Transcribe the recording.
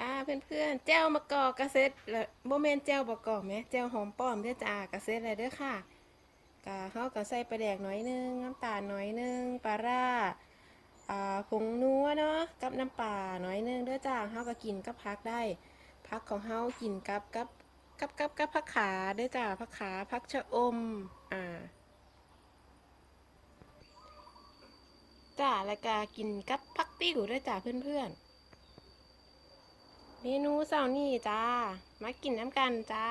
จ้าเพื่อนๆแจ้วมะกอกกระเซ็ดแล้วโมเมนแจ้วบะกอกไหมแจ้วหอมป้อมเด้อจ้ากระเซ็ดอะไรเด้อค่ะกะเขาก็ใส่ปลาแดกหน่อยนึงน้ำตาลหน่อยนึงปลาร่าอ่าผงนัวเนาะกับน้ำปลาหน่อยนึงเด้อจ้าเขาก็กินกับพักได้พักของเขากินกับกับกับกับกับผักขาเด้อจ้าผักขาผักชะอมอ่าจ้าแล้วก็กินกับผักติ้วด้อจ้าเพื่อนๆ เมนูเสาร์นี้จ้า มากินน้ำกันจ้า